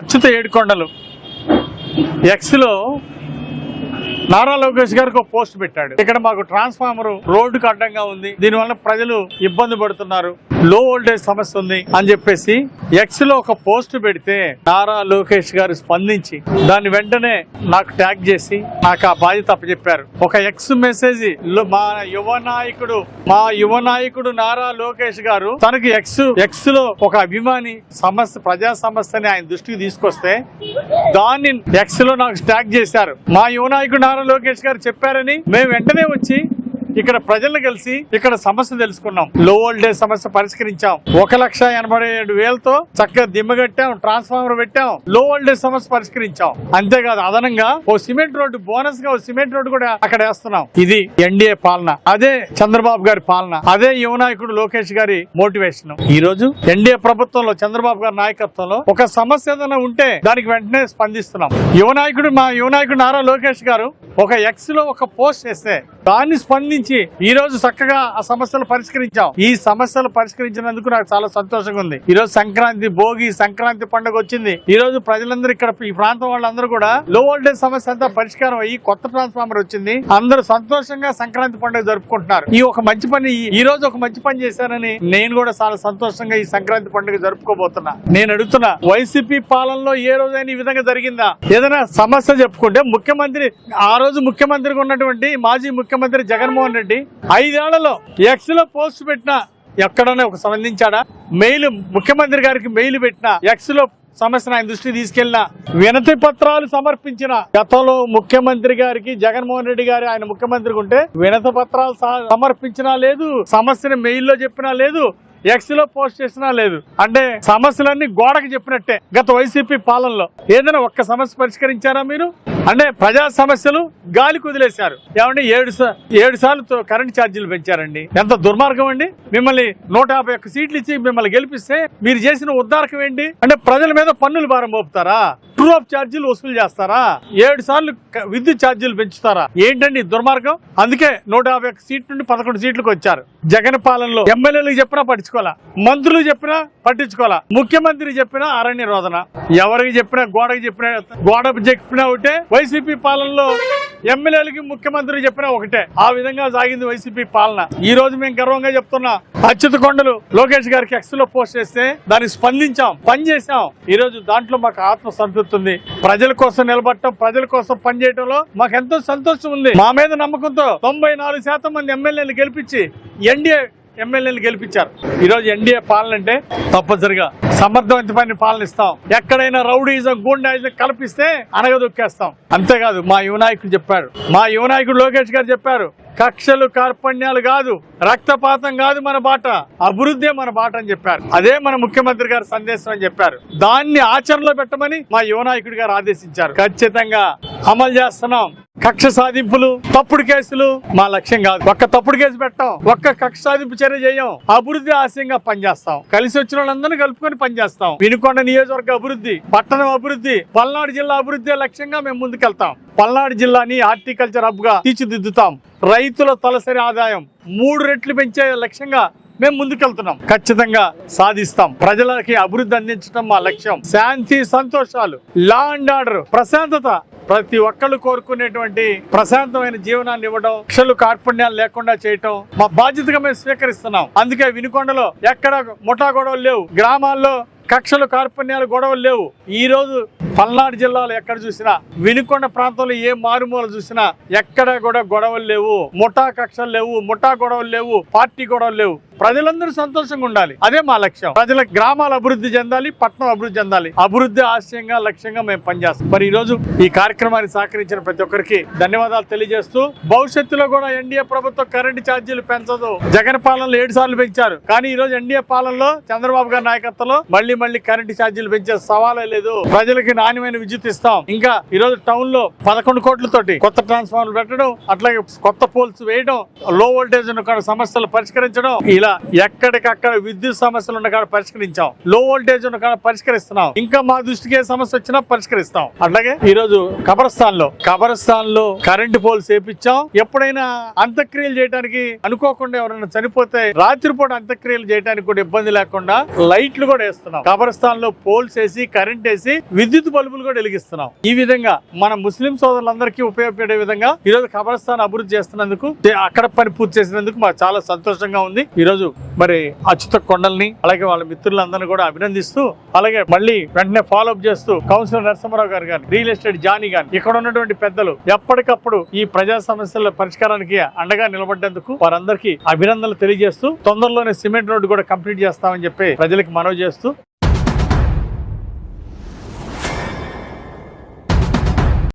అచ్యుత ఏడుకొండలు ఎక్స్లో నారా లోకేష్ గారికి ఒక పోస్ట్ పెట్టాడు. ఇక్కడ మాకు ట్రాన్స్ఫార్మర్ రోడ్డుకు అడ్డంగా ఉంది. దీనివల్ల ప్రజలు ఇబ్బంది పడుతున్నారు. లో వోల్టేజ్ సమస్య ఉంది అని చెప్పేసి ఎక్స్లో ఒక పోస్ట్ పెడితే నారా లోకేష్ గారు స్పందించి దాన్ని వెంటనే నాకు ట్యాగ్ చేసి నాకు ఆ బాధ్యత అప్పచెప్పారు. ఒక ఎక్స్ మెసేజ్ మా యువ నాయకుడు మా యువ నాయకుడు నారా లోకేష్ గారు తనకి ఎక్స్ ఎక్స్లో ఒక అభిమాని సమస్య ప్రజా సమస్యని ఆయన దృష్టికి తీసుకొస్తే దాన్ని ఎక్స్లో నాకు ట్యాగ్ చేశారు. మా యువ నాయకుడు నారా లోకేష్ గారు చెప్పారని మేము వెంటనే వచ్చి ఇక్కడ ప్రజలను కలిసి ఇక్కడ సమస్య తెలుసుకున్నాం. లో వోల్టేజ్ సమస్య పరిష్కరించాం. ఒక లక్ష ఎనభై ఏడు వేలతో చక్కగా దిమ్మగట్టాం ట్రాన్స్ఫార్మర్ పెట్టాం లో వోల్టేజ్ సమస్య పరిష్కరించాం. అంతేకాదు అదనంగా ఓ సిమెంట్ రోడ్డు బోనస్గా ఓ సిమెంట్ రోడ్డు కూడా అక్కడ వేస్తున్నాం. ఇది ఎన్డీఏ పాలన అదే చంద్రబాబు గారి పాలన అదే యువ నాయకుడు లోకేష్ గారి మోటివేషన్ ఈ రోజు? ఎన్డీఏ ప్రభుత్వంలో చంద్రబాబు గారి నాయకత్వంలో ఒక సమస్య ఏదైనా ఉంటే దానికి వెంటనే స్పందిస్తున్నాం. యువ నాయకుడు మా యువ నాయకుడు నారా లోకేష్ గారు ఒక ఎక్స్లో ఒక పోస్ట్ చేస్తే దాన్ని స్పందించి ఈ రోజు చక్కగా ఆ సమస్యలు పరిష్కరించాం. ఈ సమస్యలు పరిష్కరించినందుకు నాకు చాలా సంతోషంగా ఉంది. ఈ రోజు సంక్రాంతి భోగి సంక్రాంతి పండుగ వచ్చింది. ఈ రోజు ప్రజలందరూ ఇక్కడ ఈ ప్రాంతం వాళ్ళందరూ కూడా లో వోల్టేజ్ సమస్య అంతా పరిష్కారం అయ్యి కొత్త ట్రాన్స్ఫార్మర్ వచ్చింది. అందరూ సంతోషంగా సంక్రాంతి పండుగ జరుపుకుంటున్నారు. ఈ ఒక మంచి పని ఈ- రోజు ఒక మంచి పని చేశారని నేను కూడా చాలా సంతోషంగా ఈ సంక్రాంతి పండుగ జరుపుకోబోతున్నా. నేను అడుగుతున్నా వైసీపీ పాలనలో ఏ రోజైనా ఈ విధంగా జరిగిందా? ఏదైనా సమస్య చెప్పుకుంటే ముఖ్యమంత్రి ఆ రోజు ముఖ్యమంత్రిగా ఉన్నటువంటి మాజీ ముఖ్యమంత్రి ముఖ్యమంత్రి జగన్మోహన్ రెడ్డి ఐదేళ్ళలో ఎక్స్లో పోస్ట్ పెట్టిన ఎక్కడైనా ఒక స్పందించాడా మెయిల్ ముఖ్యమంత్రి గారికి మెయిల్ పెట్టిన ఎక్స్లో సమస్యను ఆయన దృష్టికి తీసుకెళ్ళిన వినతి పత్రాలు సమర్పించిన గతంలో ముఖ్యమంత్రి గారికి జగన్మోహన్ రెడ్డి గారు ఆయన ముఖ్యమంత్రి ఉంటే వినతి పత్రాలు సమర్పించినా లేదు సమస్యను మెయిల్లో చెప్పినా లేదు ఎక్స్లో పోస్ట్ చేసినా లేదు. అంటే సమస్యలన్నీ గోడకు చెప్పినట్టే గత వైసీపీ పాలనలో. ఏదైనా ఒక్క సమస్య పరిష్కరించారా మీరు? అంటే ప్రజా సమస్యలు గాలి కుదిలేశారు ఏమండి? ఏడు ఏడు సార్లు తో- కరెంట్ ఛార్జీలు పెంచారండి. ఎంత దుర్మార్గం అండి? మిమ్మల్ని నూట యాభై సీట్లు ఇచ్చి మిమ్మల్ని గెలిపిస్తే మీరు చేసిన ఉద్దారకం ఏంటి? అంటే ప్రజల మీద పన్నులు భారం మోపుతారా? ట్రూ ఆఫ్ ఛార్జీలు వసూలు చేస్తారా? ఏడు సార్లు విద్యుత్ ఛార్జీలు పెంచుతారా? ఏంటండి దుర్మార్గం? అందుకే నూట యాభై ఒక్క సీట్ నుండి పదకొండు సీట్లకు వచ్చారు. జగన్ పాలనలో ఎమ్మెల్యేలకు చెప్పినా పట్టించుకోవాలా? మంత్రులు చెప్పినా పట్టించుకోవాలా? ముఖ్యమంత్రి చెప్పినా అరణ్య రోదన. ఎవరికి చెప్పినా గోడకి చెప్పినా గోడ చెప్పినా ఒకటే వైసీపీ పాలనలో ఎమ్మెల్యేలకి ముఖ్యమంత్రి చెప్పిన ఒకటే. ఆ విధంగా సాగింది వైసీపీ పాలన. ఈ రోజు మేము గర్వంగా చెప్తున్నా అచ్యుత కొండలు లోకేష్ గారికి ఎక్స్లో పోస్ట్ చేస్తే దానికి స్పందించాం పనిచేసాం ఈ రోజు దాంట్లో మాకు ఆత్మ సంతృప్తి ఉంది. ప్రజల కోసం నిలబడటం ప్రజల కోసం పనిచేయటంలో మాకు ఎంతో సంతోషం ఉంది. మా మీద నమ్మకంతో తొంభై నాలుగు శాతం మంది ఎమ్మెల్యేలు గెలిపించి ఎన్డీఏ ఎమ్మెల్యేలు గెలిపించారు. ఈ రోజు ఎన్డీఏ పాలన అంటే తప్పనిసరిగా సమర్థవంతమైన పాలన ఇస్తాం. ఎక్కడైనా రౌడీజం గూండాయిజం కల్పిస్తే అనగదొక్కేస్తాం. అంతేకాదు మా యువనాయకుడు చెప్పాడు చెప్పారు. మా యువనాయకుడు లోకేష్ గారు చెప్పారు. కక్షలు కార్పణ్యాలు కాదు రక్తపాతం కాదు మన బాట అభివృద్ధే మన బాట అని చెప్పారు. అదే మన ముఖ్యమంత్రి గారి సందేశం అని చెప్పారు. దాన్ని ఆచరణలో పెట్టమని మా యువనాయకుడి గారు ఆదేశించారు. ఖచ్చితంగా అమలు చేస్తున్నాం. కక్ష సాధింపులు తప్పుడు కేసులు మా లక్ష్యం కాదు. ఒక్క తప్పుడు కేసు పెట్టాం. ఒక్క కక్ష సాధింపు చర్య చేయం. అభివృద్ధి ఆశయంగా పనిచేస్తాం. కలిసి వచ్చిన వాళ్ళందరినీ కలుపుకొని పనిచేస్తాం. వినుకొండ నియోజకవర్గ అభివృద్ధి పట్టణం అభివృద్ధి పల్నాడు జిల్లా అభివృద్ధి లక్ష్యంగా మేము ముందుకెళ్తాం. పల్నాడు జిల్లాని హార్టికల్చర్ హబ్గా తీర్చిదిద్దుతాం. రైతుల తలసరి ఆదాయం మూడు రెట్లు పెంచే లక్ష్యంగా మేము ముందుకెళ్తున్నాం. ఖచ్చితంగా సాధిస్తాం. ప్రజలకి అభివృద్ధి అందించడం మా లక్ష్యం. శాంతి సంతోషాలు లా అండ్ ఆర్డర్ ప్రశాంతత. ప్రతి ఒక్కళ్ళు కోరుకునేటువంటి ప్రశాంతమైన జీవనాన్ని ఇవ్వడం కక్షలు కార్పుణ్యాలు లేకుండా చేయటం మా బాధ్యతగా మేము స్వీకరిస్తున్నాం. అందుకే వినుకొండలో ఎక్కడ ముఠా గొడవలు లేవు. గ్రామాల్లో కక్షలు కార్పణ్యాలు గొడవలు లేవు. ఈ రోజు పల్నాడు జిల్లాలో ఎక్కడ చూసినా వినుకొండ ప్రాంతంలో ఏ మారుమూల చూసినా ఎక్కడ కూడా గొడవలు లేవు. ముఠా కక్షలు లేవు ముఠా గొడవలు లేవు పార్టీ గొడవలు లేవు. ప్రజలందరూ సంతోషంగా ఉండాలి. అదే మా లక్ష్యం. ప్రజల గ్రామాలు అభివృద్ధి చెందాలి పట్టణం అభివృద్ధి చెందాలి. అభివృద్ధి ఆశయంగా లక్ష్యంగా మేము పనిచేస్తాం. మరి ఈ రోజు ఈ కార్యక్రమాన్ని సహకరించిన ప్రతి ఒక్కరికి ధన్యవాదాలు తెలియజేస్తూ భవిష్యత్తులో కూడా ఎన్డీఏ ప్రభుత్వం కరెంటు ఛార్జీలు పెంచదు. జగన్ పాలనలో ఏడు సార్లు పెంచారు. కానీ ఈ రోజు ఎన్డీఏ పాలనలో చంద్రబాబు గారి నాయకత్వంలో మళ్ళీ మళ్ళీ కరెంటు ఛార్జీలు పెంచే సవాలే లేదు. ప్రజలకి నాణ్యమైన విద్యుత్ ఇస్తాం. ఇంకా ఈ రోజు టౌన్లో పదకొండు కోట్లతోటి కొత్త ట్రాన్స్ఫార్మర్ పెట్టడం అట్లాగే కొత్త పోల్స్ వేయడం లో వోల్టేజ్ సమస్యలు పరిష్కరించడం ఇలా ఎక్కడికక్కడ విద్యుత్ సమస్యలు ఉన్న కాడ పరిష్కరించాం. లో వోల్టేజ్ ఉన్న కాడ పరిష్కరిస్తున్నాం. ఇంకా మా దృష్టికి ఏ సమస్య వచ్చినా పరిష్కరిస్తాం. అట్లాగే ఈ రోజు కబరస్థాన్లో కబరస్థాన్లో కరెంటు పోల్స్ వేపించాం. ఎప్పుడైనా అంత్యక్రియలు చేయడానికి అనుకోకుండా ఎవరైనా చనిపోతే రాత్రిపూట అంత్యక్రియలు చేయడానికి కూడా ఇబ్బంది లేకుండా లైట్లు కూడా వేస్తున్నాం. కబరస్థాన్లో పోల్స్ వేసి కరెంట్ వేసి విద్యుత్ బల్బులు కూడా వెలిగిస్తున్నాం. ఈ విధంగా మన ముస్లిం సోదరులందరికీ ఉపయోగపడే విధంగా ఈ రోజు కబరస్థాన్ అభివృద్ధి చేస్తున్నందుకు అక్కడ పని పూర్తి చేసినందుకు మాకు చాలా సంతోషంగా ఉంది. ఈ రోజు మరి అచ్యుత కొండల్ని అలాగే వాళ్ళ మిత్రులందరినీ కూడా అభినందిస్తూ అలాగే మళ్ళీ వెంటనే ఫాలో అప్ చేస్తూ కౌన్సిలర్ నరసింహారావు గారు కానీ రియల్ ఎస్టేట్ జానీ గాని ఇక్కడ ఉన్నటువంటి పెద్దలు ఎప్పటికప్పుడు ఈ ప్రజా సమస్యల పరిష్కారానికి అండగా నిలబడ్డందుకు వారందరికీ అభినందనలు తెలియజేస్తూ తొందరలోనే సిమెంట్ రోడ్డు కూడా కంప్లీట్ చేస్తామని చెప్పి ప్రజలకు మనవి చేస్తూ